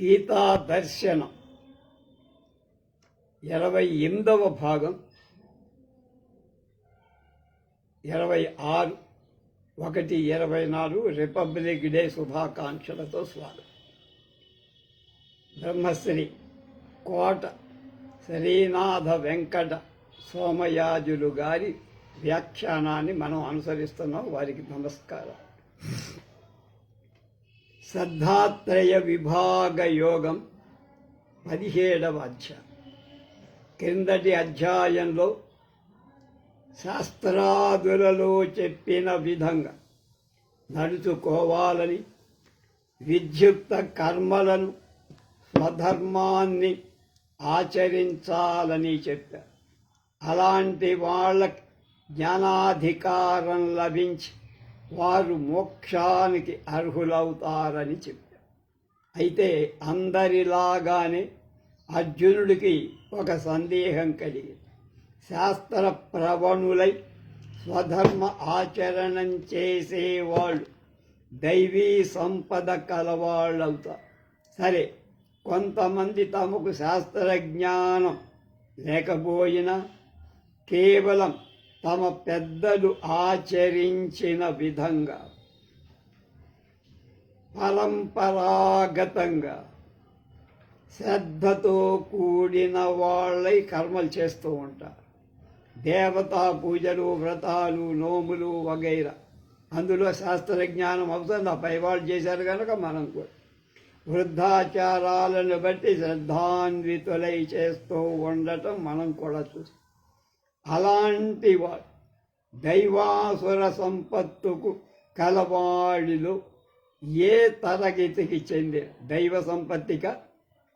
గీతా దర్శనం. ఇరవై ఎనిమిదవ భాగం. ఇరవై ఆరు ఒకటి ఇరవై నాలుగు రిపబ్లిక్ డే శుభాకాంక్షలతో స్వాగతం. బ్రహ్మశ్రీ కోట శ్రీనాథ వెంకట సోమయాజులు గారి వ్యాఖ్యానాన్ని మనం అనుసరిస్తున్నాం. వారికి నమస్కారం. శ్రద్ధాత్రయ విభాగ యోగం పదిహేడవ అధ్యాయం. క్రిందటి అధ్యాయంలో శాస్త్రాదులలో చెప్పిన విధంగా నడుచుకోవాలని విద్యుక్త కర్మలను స్వధర్మాన్ని ఆచరించాలని చెప్పారు. అలాంటి వాళ్ళకి జ్ఞానాధికారం లభించి వారు మోక్షానికి అర్హులవుతారని చెప్పారు. అయితే అందరిలాగానే అర్జునుడికి ఒక సందేహం కలిగింది. శాస్త్ర ప్రవణులై స్వధర్మ ఆచరణం చేసేవాళ్ళు దైవీ సంపద కలవాళ్ళవుతారు. సరే కొంతమంది తమకు శాస్త్ర జ్ఞానం లేకపోయినా కేవలం తమ పెద్దలు ఆచరించిన విధంగా పరంపరాగతంగా శ్రద్ధతో కూడిన వాళ్ళై కర్మలు చేస్తూ ఉంటారు. దేవతా పూజలు వ్రతాలు నోములు వగైరా. అందులో శాస్త్ర జ్ఞానం అవసరం ఆ పై వాళ్ళు చేశారు కనుక మనం కూడా. వృద్ధాచారాలను బట్టి శ్రద్ధాన్వితులై చేస్తూ ఉండటం మనం కూడా చూస్తాం. అలాంటి వాడు దైవాసుర సంపత్తుకు కలవాడిలో ఏ తరగతికి చెందిన దైవ సంపత్తిక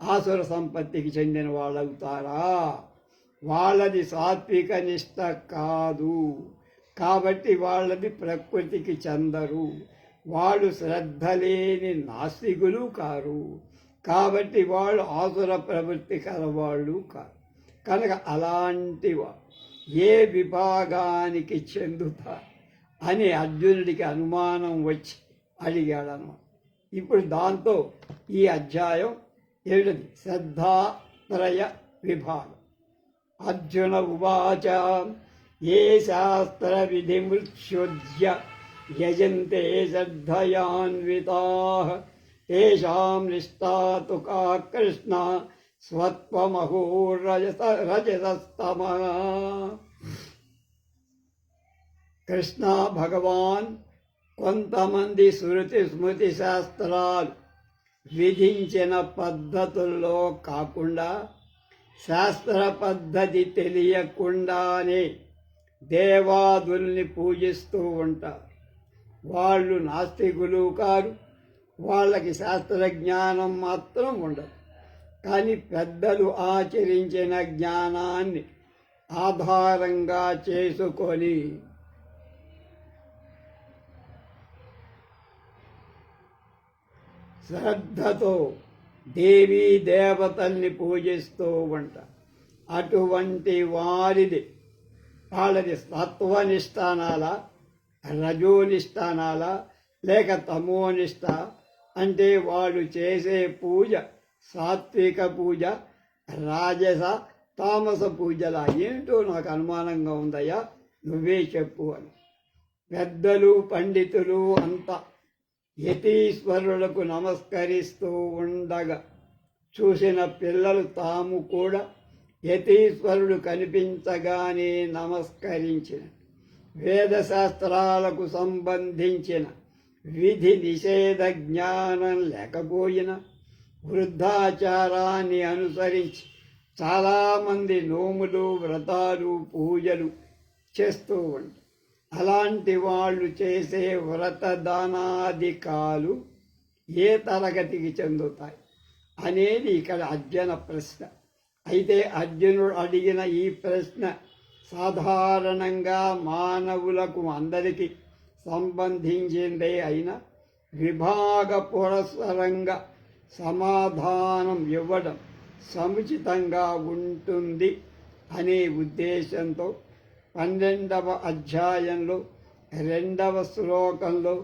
ఆసుర సంపత్తికి చెందిన వాళ్ళు అవుతారా వాళ్ళది సాత్విక నిష్ట కాదు. కాబట్టి వాళ్ళది ప్రకృతికి చెందరు. వాళ్ళు శ్రద్ధ లేని నాస్తికులు కారు. కాబట్టి వాళ్ళు ఆసుర ప్రవృత్తి కలవాళ్ళు కారు. కనుక అలాంటి వాళ్ళు ఏ విభాగానికి చెందుతారు అని అర్జునుడికి అనుమానం వచ్చి అడిగాడనమాట. ఇప్పుడు దాంతో ఈ అధ్యాయం ఏమిటది? శ్రద్ధాత్రయ విభాగం. అర్జున ఉవాచ ఏ శాస్త్ర విధిముచ్యుజ్య యజంతే శ్రద్ధయాన్వితా. తేషాం నిష్ఠాతు కా కృష్ణ స్వత్వమహో రజతస్తమ కృష్ణ భగవాన్ కొంతమంది శృతి స్మృతి శాస్త్రాలు విధించిన పద్ధతుల్లో కాకుండా శాస్త్ర పద్ధతి తెలియకుండానే దేవాదుల్ని పూజిస్తూ ఉంటారు. వాళ్ళు నాస్తికులు కారు వాళ్ళకి శాస్త్ర జ్ఞానం మాత్రం ఉండదు. కానీ పెద్దలు ఆచరించిన జ్ఞానాన్ని ఆధారంగా చేసుకొని శ్రద్ధతో దేవీ దేవతల్ని పూజిస్తూ ఉంట అటువంటి వారిది వాళ్ళది సత్వనిష్టానాల రజోనిష్టానాల లేక తమోనిష్ట అంటే వాళ్ళు చేసే పూజ సాత్విక పూజ రాజస తామస పూజల. ఏంటో నాకు అనుమానంగా ఉందయ్యా. నువ్వే చెప్పు అని. పెద్దలు పండితులు అంతా యతీశ్వరులకు నమస్కరిస్తూ ఉండగా చూసిన పిల్లలు తాము కూడా యతీశ్వరుడు కనిపించగానే నమస్కరించిన. వేదశాస్త్రాలకు సంబంధించిన విధి నిషేధ జ్ఞానం లేకపోయినా వృద్ధాచారాన్ని అనుసరించి చాలామంది నోములు వ్రతాలు పూజలు చేస్తూ ఉంటారు. అలాంటి వాళ్ళు చేసే వ్రత దానాధికాలు ఏ తరగతికి చెందుతాయి అనేది ఇక్కడ అర్జున ప్రశ్న. అయితే అర్జునుడు అడిగిన ఈ ప్రశ్న సాధారణంగా మానవులకు అందరికీ సంబంధించిందే అయినా విభాగ పురస్సరంగా సమాధానం ఇవ్వడం సముచితంగా ఉంటుంది అనే ఉద్దేశంతో పన్నెండవ అధ్యాయంలో రెండవ శ్లోకంలో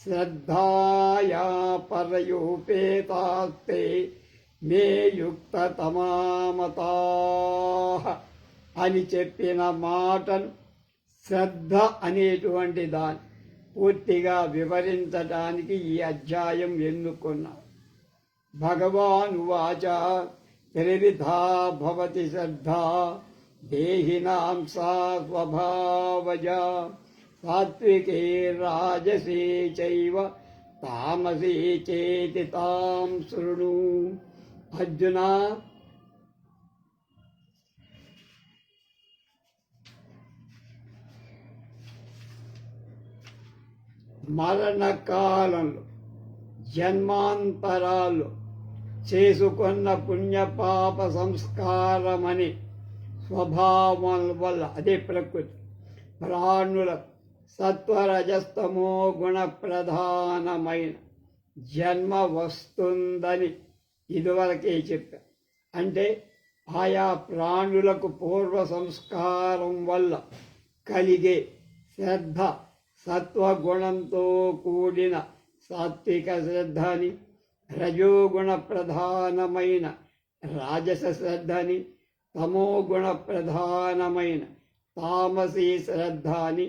శ్రద్ధాయా పరయోపేతాస్తే మే యుక్తతమామతా అని చెప్పిన మాటను శ్రద్ధ అనేటువంటి దాన్ని పూర్తిగా వివరించడానికి ఈ అధ్యాయం ఎన్నుకున్నాం. భగవాన్ వాచ. త్రివిధా భవతి శ్రద్ధ. దేహినాం సా స్వభావజ. సాత్వికే రాజసీ చైవ. తామసీ చేతి తాం శృణు. అర్జున మరణకాలంలో జన్మాంతరాలు చేసుకున్న పుణ్యపాప సంస్కారమని స్వభావం వల్ల అదే ప్రకృతి. ప్రాణుల సత్వరజస్తమో గుణ ప్రధానమైన జన్మ వస్తుందని ఇదివరకే చెప్పా. అంటే ఆయా ప్రాణులకు పూర్వ సంస్కారం వల్ల కలిగే శ్రద్ధ సత్వగుణంతో కూడిన సాత్విక శ్రద్ధని రజోగుణ ప్రధానమైన రాజస శ్రద్ధని తమోగుణ ప్రధానమైన తామసీ శ్రద్ధ అని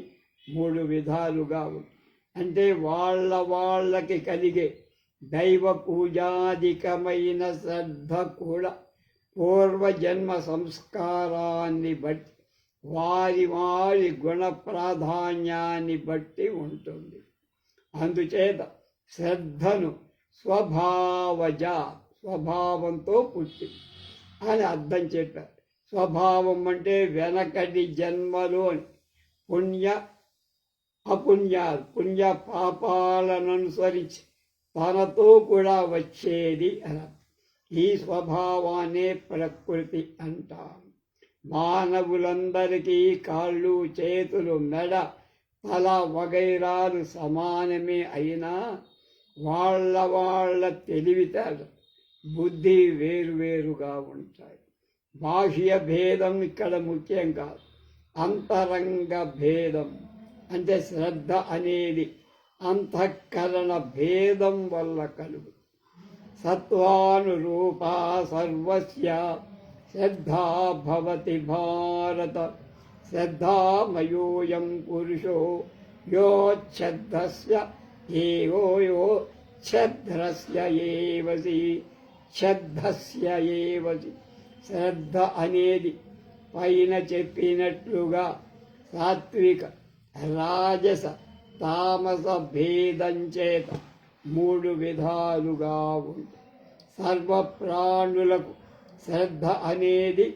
మూడు విధాలుగా అంటే వాళ్ళ వాళ్ళకి కలిగే దైవ పూజాధికమైన శ్రద్ధ కూడా పూర్వజన్మ సంస్కారాన్ని బట్టి వారి వారి గుణ ప్రాధాన్యాన్ని బట్టి ఉంటుంది. అందుచేత శ్రద్ధను స్వభావజ స్వభావంతో పుట్టి అని అర్థం చెప్పారు. స్వభావం అంటే వెనకటి జన్మలోని పుణ్య అపుణ్యాలు పుణ్య పాపాలను అనుసరించి తనతో కూడా వచ్చేది అని ఈ స్వభావానే ప్రకృతి అంటాం. మానవులందరికీ కాళ్ళు చేతులు మెడ తల వగైరాలు సమానమే అయినా వాళ్ళ వాళ్ళ తెలివితేట బుద్ధి వేరువేరుగా ఉంటాయి. బాహ్య భేదం ఇక్కడ ముఖ్యం కాదు. అంతరంగ భేదం అంటే శ్రద్ధ అనేది అంతఃకరణ భేదం వల్ల కలుగు సత్వానురూప సర్వస్య శ్రద్ధా భవతి భారత శ్రద్ధామయోయం పురుషో యోచ్ఛద్రస్య ఏవో యో ఛద్రస్య ఏవసి ఏవసి. శ్రద్ధ అనేది పైన చెప్పినట్లుగా సాత్విక రాజస తామస భేదం చేత మూడు విధాలుగా ఉంది. సర్వ ప్రాణులకు శ్రద్ధ అనేది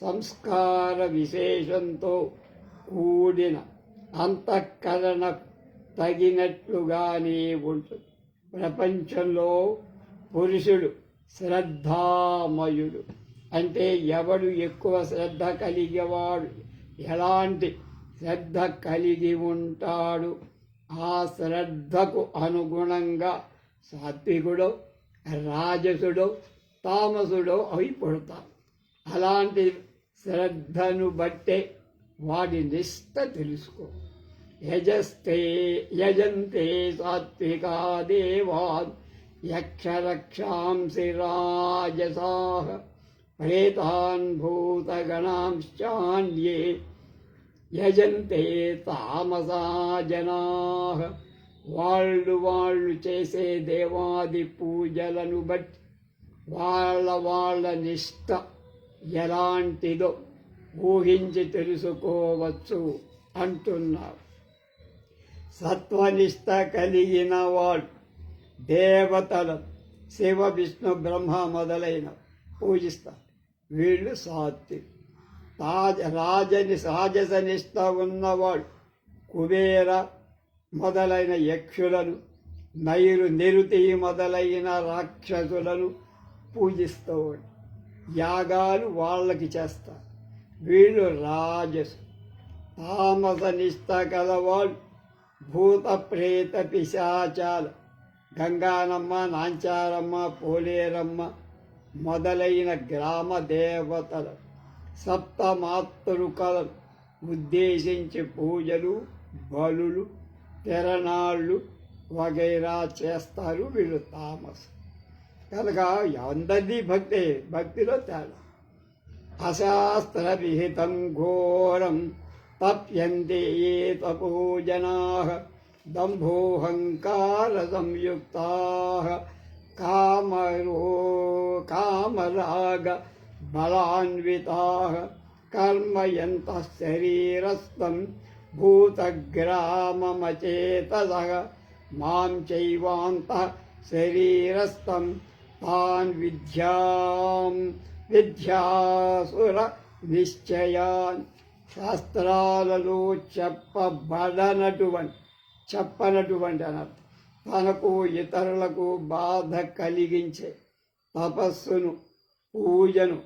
సంస్కార విశేషంతో కూడిన అంతఃకరణ తగినట్లుగానే ఉంటుంది. ప్రపంచంలో పురుషుడు శ్రద్ధామయుడు. అంటే ఎవడు ఎక్కువ శ్రద్ధ కలిగేవాడు ఎలాంటి శ్రద్ధ కలిగి ఉంటాడు ఆ శ్రద్ధకు అనుగుణంగా సాత్వికుడు రాజసుడు తామసుడు అవి పుడతారు అలాంటి శ్రద్ధను బట్టే వాడి నిష్ట తెలుసుకో. యజస్తే యజంతే సాత్వికా దేవాన్ యక్షరక్షాంసి రాజసా ప్రేతాన్ భూతగణాంశ్చాన్యే యజంతే తామసా జనా వాళ్ళు వాళ్ళు చేసే దేవాది పూజలను బట్టి వాళ్ళ వాళ్ళ నిష్ట ఎలాంటిదో ఊహించి తెలుసుకోవచ్చు అంటున్నారు. సత్వనిష్ట కలిగిన వాడు దేవతలు శివ విష్ణు బ్రహ్మ మొదలైన పూజిస్తారు. వీళ్ళు సాత్వి. తాజ రాజని సాజస నిష్ట ఉన్నవాడు. కుబేర మొదలైన యక్షులను నైరు నిరుతి మొదలైన రాక్షసులను పూజిస్తూ యాగాలు వాళ్ళకి చేస్తారు. వీళ్ళు రాజసు. తామస నిష్ట కలవాళ్ళు భూత ప్రేత పిశాచాల గంగానమ్మ నాంచారమ్మ పోలేరమ్మ మొదలైన గ్రామ దేవతలు సప్తమాతృకలను ఉద్దేశించి పూజలు బలులు తెరణాళ్ళు వగైరా చేస్తారు వీళ్ళు తామస్. కనుక అందరిది భక్తే భక్తిలో తేడా. అశాస్త్ర విహితం ఘోరం తప్యంతే ఏ తపోజనా దంభోహంకార సంయుక్తా కామరో కామరాగ బలాన్వితా కర్మయంత శరీరస్థం భూతగ్రామమచేతస మాం చైవాంత శరీరస్థం తాన్ విద్యాం విద్యాసుర నిశ్చయాన్ శాస్త్రాలలో చెప్పబడనటువంటి చెప్పనటువంటి అనర్థం. తనకు ఇతరులకు బాధ కలిగించే తపస్సును పూజను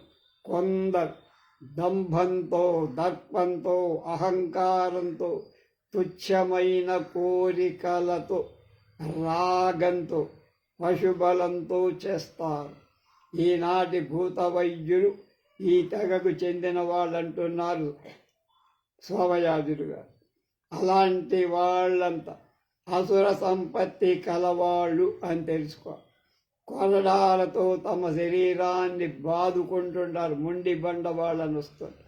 కొందరు దంభంతో దర్పంతో అహంకారంతో తుచ్చమైన కోరికలతో రాగంతో పశుబలంతో చేస్తారు. ఈనాటి భూత వైద్యులు ఈ తెగకు చెందిన వాళ్ళు అంటున్నారు సోమయాజులుగా అలాంటి వాళ్ళంతా అసుర సంపత్తి కలవాళ్ళు అని తెలుసుకో కొరడాలతో తమ శరీరాన్ని బాదుకుంటుంటారు. ముండి బండ వాళ్ళని వస్తారు.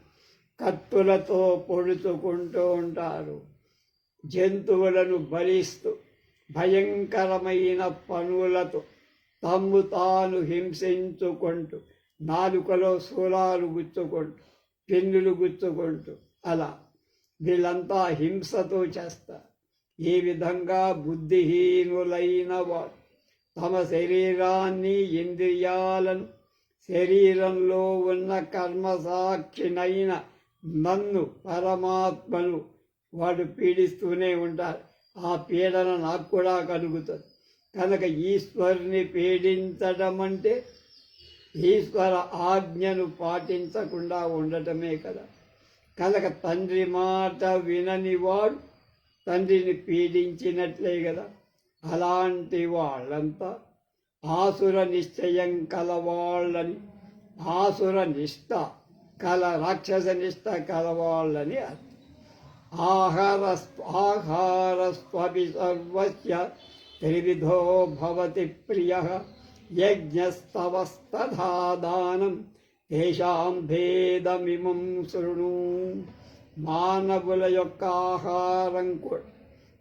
కత్తులతో పొడుచుకుంటూ ఉంటారు. జంతువులను బలిస్తూ భయంకరమైన పనులతో తమ్ము తాను హింసించుకుంటూ నాలుకలో శూలాలు గుచ్చుకుంటూ పెన్నులు గుచ్చుకుంటూ అలా వీళ్ళంతా హింసతో చేస్తారు ఈ విధంగా బుద్ధిహీనులైన వారు తమ శరీరాన్ని ఇంద్రియాలను శరీరంలో ఉన్న కర్మసాక్షినైన నన్ను పరమాత్మను వాడు పీడిస్తూనే ఉంటారు ఆ పీడన నాకు కూడా కలుగుతుంది. కనుక ఈశ్వరుని పీడించడం అంటే ఈశ్వర ఆజ్ఞను పాటించకుండా ఉండటమే కదా. కనుక తండ్రి మాట వినని వాడు తండ్రిని పీడించినట్లే కదా. అలాంటి వాళ్ళంతా ఆసుర నిశ్చయం కలవాళ్ళని ఆసుర నిష్ట కల రాక్షస నిష్ట కలవాళ్ళని అర్థం. ఆహార ఆహారస్వపి సర్వస్య త్రివిధో భవతి ప్రియ యజ్ఞస్తవస్తథా దానం. తేషాం భేదమిమం శృణు. మానవుల యొక్క ఆహారం కూడా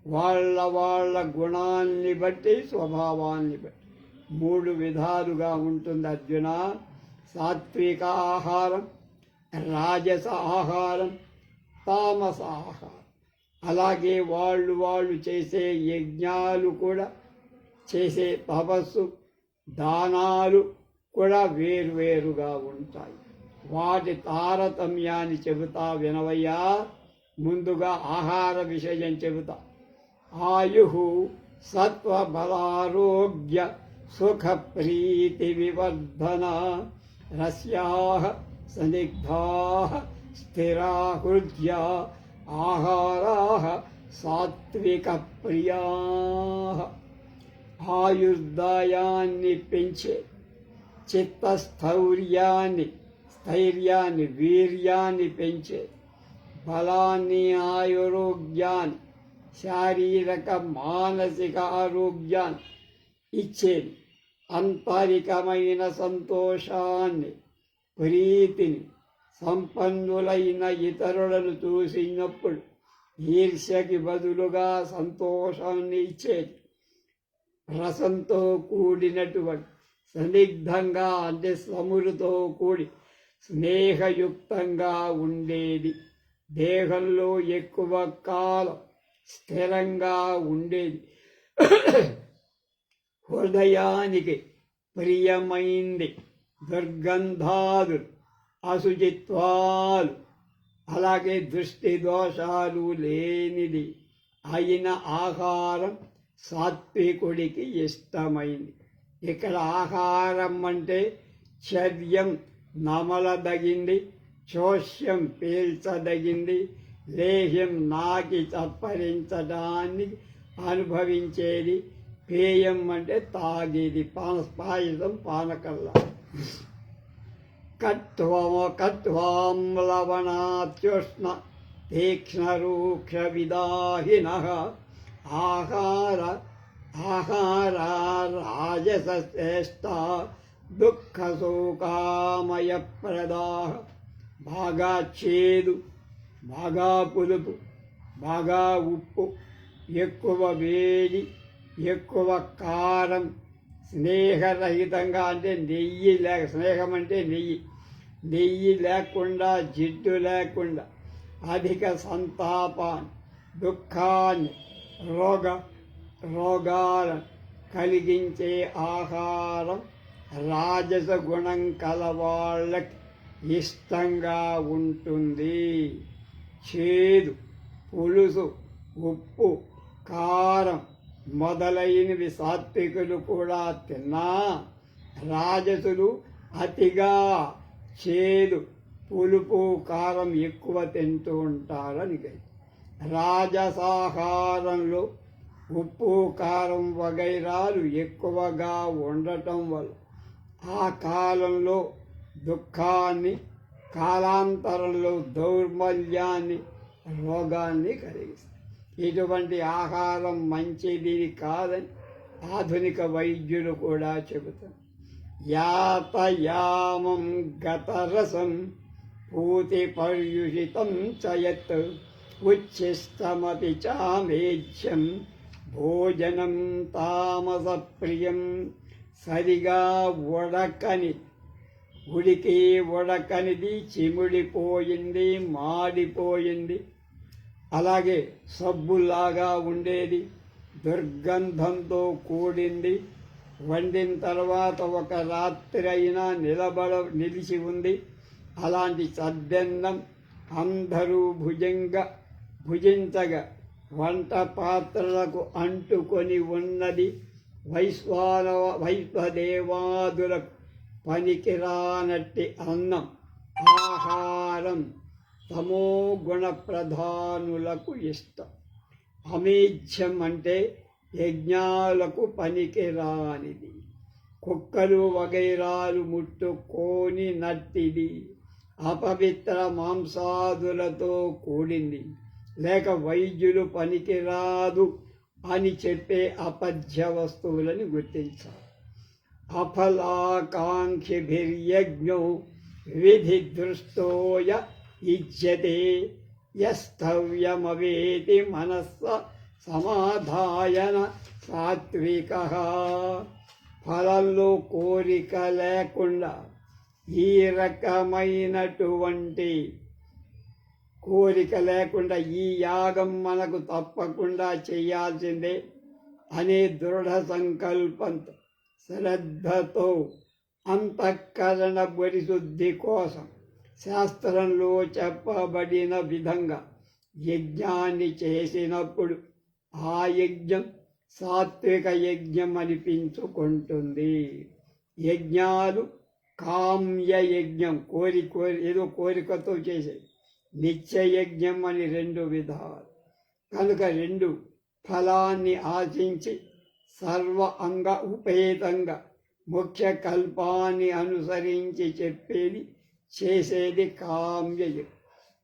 వాళ్ళ వాళ్ళ గుణాన్ని బట్టి స్వభావాన్ని బట్టి. మూడు విధాలుగా ఉంటుంది అర్జున. సాత్విక ఆహారం రాజస ఆహారం తామస ఆహారం. అలాగే వాళ్ళు వాళ్ళు చేసే యజ్ఞాలు కూడా చేసే తపస్సు దానాలు కూడా వేరువేరుగా ఉంటాయి. వాటి తారతమ్యాన్ని చెబుతా వినవయ్యా. ముందుగా ఆహార విషయం చెబుతా. ఆయు సత్వబలారోగ్య సుఖ ప్రీతి వివర్ధన. రస్యా సనిగ్ధా స్థిరా హృద్యా ఆహారా సాత్విక ప్రియా ఆయుర్దాయాన్ని పెంచే చిత్తస్థౌర్యాన్ని స్థైర్యాన్ని వీర్యాన్ని పెంచే బలాన్ని ఆయురోగ్యాన్ని శారీరక మానసిక ఆరోగ్యాన్ని ఇచ్చేది అంతరికమైన సంతోషాన్ని ప్రీతిని సంపన్నులైన ఇతరులను చూసినప్పుడు ఈర్ష్యకి బదులుగా సంతోషాన్ని ఇచ్చేది రసంతో కూడినటువంటి సన్నిగ్ధంగా అంటే సములతో కూడి స్నేహయుక్తంగా ఉండేది. దేహంలో ఎక్కువ కాలం స్థిరంగా ఉండేది. హృదయానికి ప్రియమైంది దుర్గంధాదులు అశుచిత్వాలు అలాగే దృష్టి దోషాలు లేనిది అయిన ఆహారం సాత్వికుడికి ఇష్టమైంది. ఇక్కడ ఆహారం అంటే చర్యం నమలదగింది చోష్యం పీల్చదగింది లేహ్యం నాకి చప్పరించడానికి అనుభవించేది. పేయం అంటే తాగేది పాన పాయసం పానకల్ల. కత్వము కత్వాం లవణాత్యుష్ణ తీక్ష్ణరూక్ష విదాహిన ఆహార ఆహార రాజసశ్రేష్ట దుఃఖ శోకామయ బాగా చేదు బాగా పులుపు బాగా ఉప్పు ఎక్కువ వేడి ఎక్కువ కారం. స్నేహరహితంగా అంటే నెయ్యి లేక స్నేహం అంటే నెయ్యి. నెయ్యి లేకుండా జిడ్డు లేకుండా అధిక సంతాపాన్ని దుఃఖాన్ని రోగ రోగాలను కలిగించే ఆహారం రాజస గుణం కలవాళ్ళకి ఇష్టంగా ఉంటుంది. చేదు పులుసు ఉప్పు కారం మొదలైనవి సాత్వికులు కూడా తిన్నా రాజసులు అతిగా చేదు పులుపు కారం ఎక్కువ తింటూ ఉంటారని రాజసాహారంలో ఉప్పు కారం వగైరాలు ఎక్కువగా ఉండటం వల్ల ఆ కాలంలో దుఃఖాన్ని కాలాంతరంలో దౌర్బల్యాన్ని రోగాన్ని కలిగిస్తాయి. ఇటువంటి ఆహారం మంచిది కాదని ఆధునిక వైద్యులు కూడా చెబుతారు. యాతయామం గతరసం పూతి పర్యుషితం చయత్ ఉచ్ఛిష్టమపి చామేజ్యం భోజనం తామసప్రియం సరిగా ఉడకని ఉడికి ఉడకనిది చిముడిపోయింది మాడిపోయింది. అలాగే సబ్బులాగా ఉండేది దుర్గంధంతో కూడింది. వండిన తర్వాత ఒక రాత్రి అయినా నిలబడ నిలిచి ఉంది. అలాంటి సద్దన్నం అందరూ భుజంగా భుజించగా వంట పాత్రలకు అంటుకొని ఉన్నది వైశ్వానవ వైశ్వదేవాదులకు పనికిరానట్టి అన్నం ఆహారం తమో గుణ ప్రధానులకు ఇష్టం. అమేధ్యం అంటే యజ్ఞాలకు పనికిరానిది. కుక్కలు వగైరాలు ముట్టుకొని నట్టిది. అపవిత్ర మాంసాదులతో కూడింది. లేక వైద్యులు పనికిరాదు అని చెప్పే అపథ్య వస్తువులని గుర్తించాలి. అఫలాకాంక్షిభిర్యజ్ఞో విధి దృష్టోయ ఇజ్యతే యస్థవ్యమవేతి మనస్స సమాధాయన సాత్విక. ఫలంలో కోరిక లేకుండా ఈ రకమైనటువంటి కోరిక లేకుండా ఈ యాగం మనకు తప్పకుండా చేయాల్సిందే అనే దృఢ సంకల్పంతో శ్రద్ధతో అంతఃకరణ పరిశుద్ధి కోసం శాస్త్రంలో చెప్పబడిన విధంగా యజ్ఞాన్ని చేసినప్పుడు ఆ యజ్ఞం సాత్విక యజ్ఞం అనిపించుకుంటుంది. యజ్ఞాలు కామ్య యజ్ఞం కోరి కోరి ఏదో కోరికతో చేసేది నిత్యయజ్ఞం అని రెండు విధాలు. కనుక రెండు ఫలాన్ని ఆశించి సర్వ అంగ ఉపేతంగా ముఖ్య కల్పాన్ని అనుసరించి చెప్పేది చేసేది కామ్యయం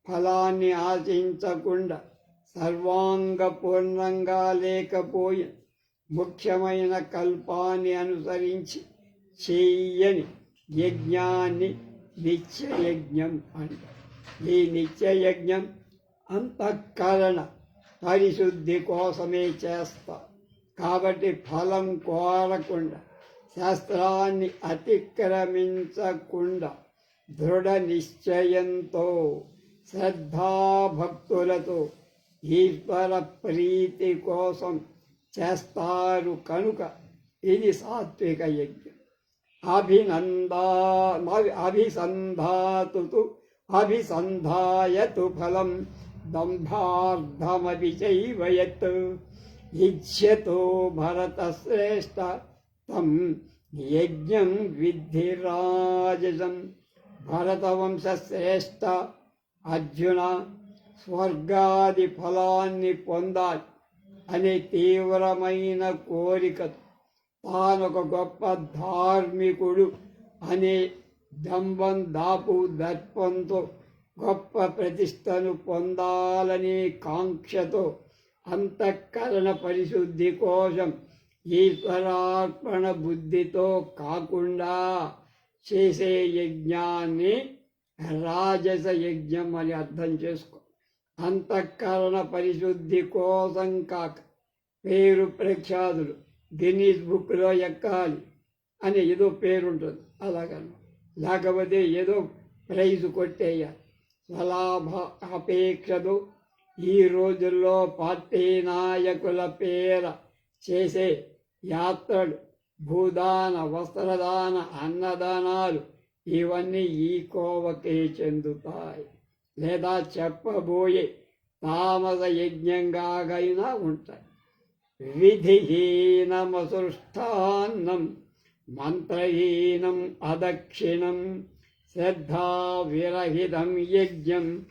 ఫలాన్ని ఆశించకుండా సర్వాంగ పూర్ణంగా లేకపోయి ముఖ్యమైన కల్పాన్ని అనుసరించి చెయ్యని యజ్ఞాన్ని నిత్యయజ్ఞం అంటారు. ఈ నిత్యయజ్ఞం అంతఃకరణ పరిశుద్ధి కోసమే చేస్తా. కాబట్టి ఫలం కోరకుండా శాస్త్రాన్ని అతిక్రమించకుండా దృఢ నిశ్చయంతో శ్రద్ధాభక్తులతో ఈశ్వర ప్రీతి కోసం చేస్తారు కనుక ఇది సాత్విక యజ్ఞం. అభినందా అభిసంధాతు అభిసంధాయతు ఫలం దంభార్థమపి చైవయత్. ఇచ్యతో భరతశ్రేష్ట తం యజ్ఞం విద్ధిరాజసం భరతవంశశ్రేష్ట అర్జున స్వర్గాది ఫలాన్ని పొందాలి అనే తీవ్రమైన కోరిక. తానొక గొప్ప ధార్మికుడు అనే దంభం దాపు దర్పంతో గొప్ప ప్రతిష్టను పొందాలనే కాంక్షతో అంతఃకరణ పరిశుద్ధి కోసం ఈశ్వరార్పణ బుద్ధితో కాకుండా చేసే యజ్ఞాన్ని రాజస యజ్ఞం అని అర్థం చేసుకో. అంతఃకరణ పరిశుద్ధి కోసం కాక పేరు ప్రఖ్యాతులు గిన్నీస్ బుక్లో ఎక్కాలి అని ఏదో పేరు ఉంటుంది అలాగను లేకపోతే ఏదో ప్రైజ్ కొట్టేయ. స్వలాభ అపేక్షదు. ఈ రోజుల్లో పార్టీ నాయకుల పేర చేసే యాత్రలు భూదాన వస్త్రదాన అన్నదానాలు ఇవన్నీ ఈ కోవకే చెందుతాయి. లేదా చెప్పబోయే తామస యజ్ఞంగాగైనా ఉంటాయి. విధిహీనమసృష్టాన్నం మంత్రహీనం అదక్షిణం శ్రద్ధా విరహితం యజ్ఞం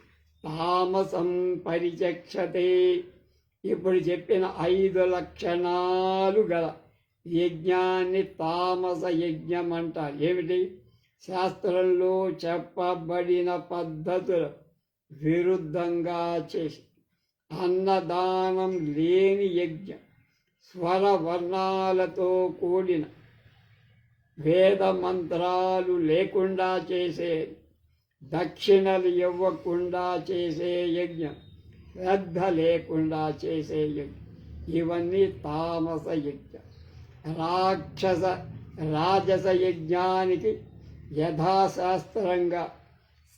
తామసం పరిచక్షతే. ఇప్పుడు చెప్పిన ఐదు లక్షణాలు గల యజ్ఞాన్ని తామస యజ్ఞం అంటారు. ఏమిటి? శాస్త్రంలో చెప్పబడిన పద్ధతులు విరుద్ధంగా చేసి అన్నదానం లేని యజ్ఞం స్వర వర్ణాలతో కూడిన వేద మంత్రాలు లేకుండా చేసే దక్షిణలు ఇవ్వకుండా చేసే యజ్ఞం శ్రద్ధ లేకుండా చేసే యజ్ఞం. ఇవన్నీ తామస యజ్ఞం. రాక్షస రాజస యజ్ఞానికి యథాశాస్త్రంగా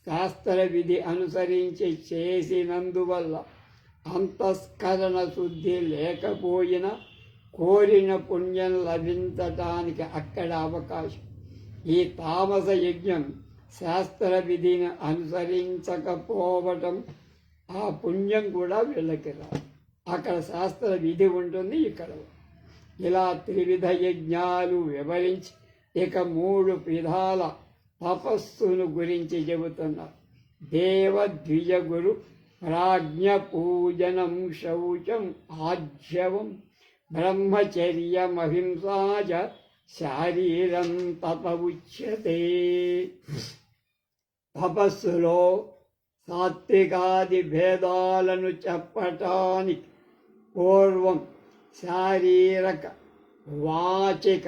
శాస్త్ర విధి అనుసరించి చేసినందువల్ల అంతఃస్కరణ శుద్ధి లేకపోయినా కోరిన పుణ్యం లభించటానికి అక్కడ అవకాశం. ఈ తామస యజ్ఞం శాస్త్ర విధిని అనుసరించకపోవటం ఆ పుణ్యం కూడా వీళ్ళకి రాదు. అక్కడ శాస్త్ర విధి ఉంటుంది ఇక్కడ ఇలా త్రివిధ యజ్ఞాలు వివరించి ఇక మూడు విధాల తపస్సును గురించి చెబుతున్నారు. దేవ గురు ప్రాజ్ఞ పూజనం శౌచం ఆజ్యవం బ్రహ్మచర్యమహింసా చ శారీరం తప ఉచ్యతే తపస్సులో సాత్వికాది భేదాలను చెప్పటానికి పూర్వం శారీరక వాచిక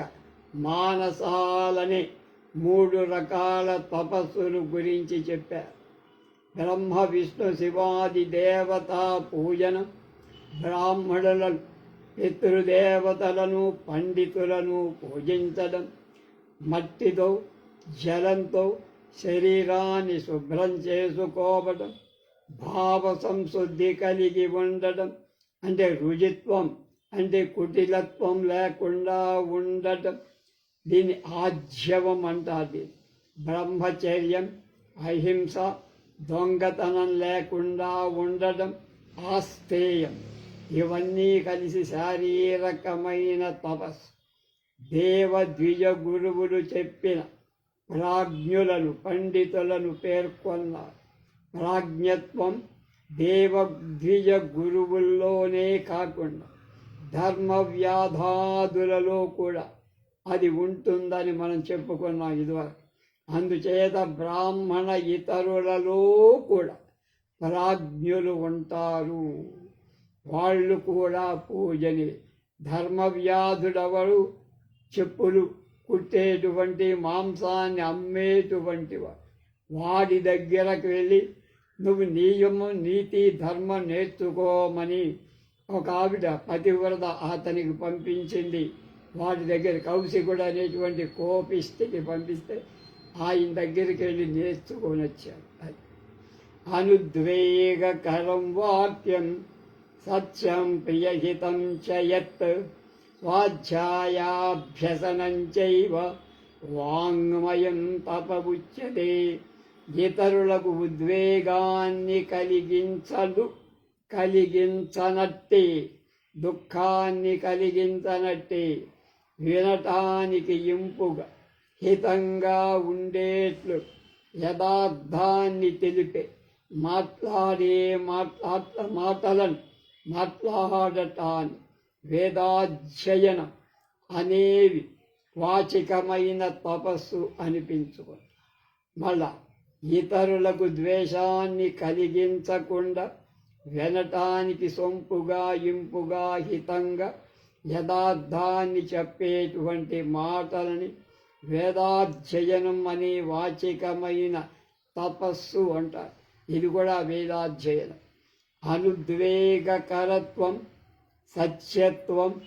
మానసాలనే మూడు రకాల తపస్సులు గురించి చెప్పారు. బ్రహ్మ విష్ణు శివాది దేవతా పూజనం బ్రాహ్మణులను పితృదేవతలను పండితులను పూజించడం. మట్టితో జలంతో శరీరాన్ని శుభ్రం చేసుకోవడం. భావ సంశుద్ధి కలిగి ఉండడం. అంటే రుజిత్వం అంటే కుటిలత్వం లేకుండా ఉండటం దీని ఆజ్యవం అంటారు బ్రహ్మచర్యం అహింస దొంగతనం లేకుండా ఉండడం. ఆస్తేయం ఇవన్నీ కలిసి శారీరకమైన తపస్సు. దేవద్విజ గురువులు చెప్పిన ప్రాజ్ఞులను పండితులను పేర్కొన్నారు. ప్రాజ్ఞత్వం దేవద్విజ గురువుల్లోనే కాకుండా ధర్మవ్యాధాదులలో కూడా అది ఉంటుందని మనం చెప్పుకున్నాం ఇదివరకు. అందుచేత బ్రాహ్మణ ఇతరులలో కూడా ప్రాజ్ఞులు ఉంటారు. వాళ్ళు కూడా పూజని ధర్మవ్యాధుడెవరు. చెప్పులు కుట్టేటువంటి మాంసాన్ని అమ్మేటువంటి వాడి దగ్గరకు వెళ్ళి నువ్వు నియమం నీతి ధర్మం నేర్చుకోమని ఒక ఆవిడ పతివ్రత అతనికి పంపించింది. వాడి దగ్గర కౌశికుడు అనేటువంటి కోపిష్టికి పంపిస్తే ఆయన దగ్గరికి వెళ్ళి నేర్చుకొని వచ్చాడు. అది. అనుద్వేగకరం వాక్యం సత్యం ప్రియహితం చ యత్ స్వాధ్యాయాభ్యసనం చైవ వాంగ్మయం తపముచ్యతే ఇతరులకు ఉద్వేగాన్ని కలిగించదు కలిగించనట్టే దుఃఖాన్ని కలిగించనట్టే వినటానికి ఇంపుగా హితంగా ఉండేట్లు యథార్థాన్ని తెలిపే మాట్లాడే మాట్లాడ మాటలను మాట్లాడటాన్ని వేదాధ్యయనం అనేవి వాచికమైన తపస్సు అనిపించుకుంది మళ్ళా ఇతరులకు ద్వేషాన్ని కలిగించకుండా వినటానికి సొంపుగా ఇంపుగా హితంగా యథార్థాన్ని చెప్పేటువంటి మాటలని వేదాధ్యయనం అనే వాచికమైన తపస్సు అంటారు. ఇది కూడా వేదాధ్యయనం. అనుద్వేగకరత్వం సత్యత్వం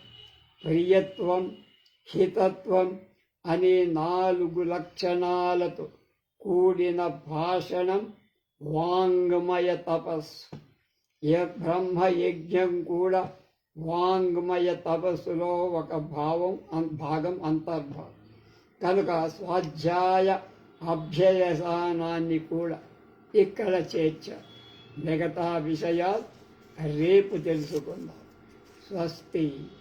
ప్రియత్వం హితత్వం అనే నాలుగు లక్షణాలతో కూడిన భాషణం వాంగ్మయ తపస్సు. ఏ బ్రహ్మ యజ్ఞం కూడా వాంగ్మయ తపస్సులో ఒక భావం భాగం అంతర్భావం. కనుక స్వాధ్యాయ అభ్యయసానాన్ని కూడా ఇక్కడ చేర్చారు. जगता विषया रेप जल सुगंधा स्वस्ति।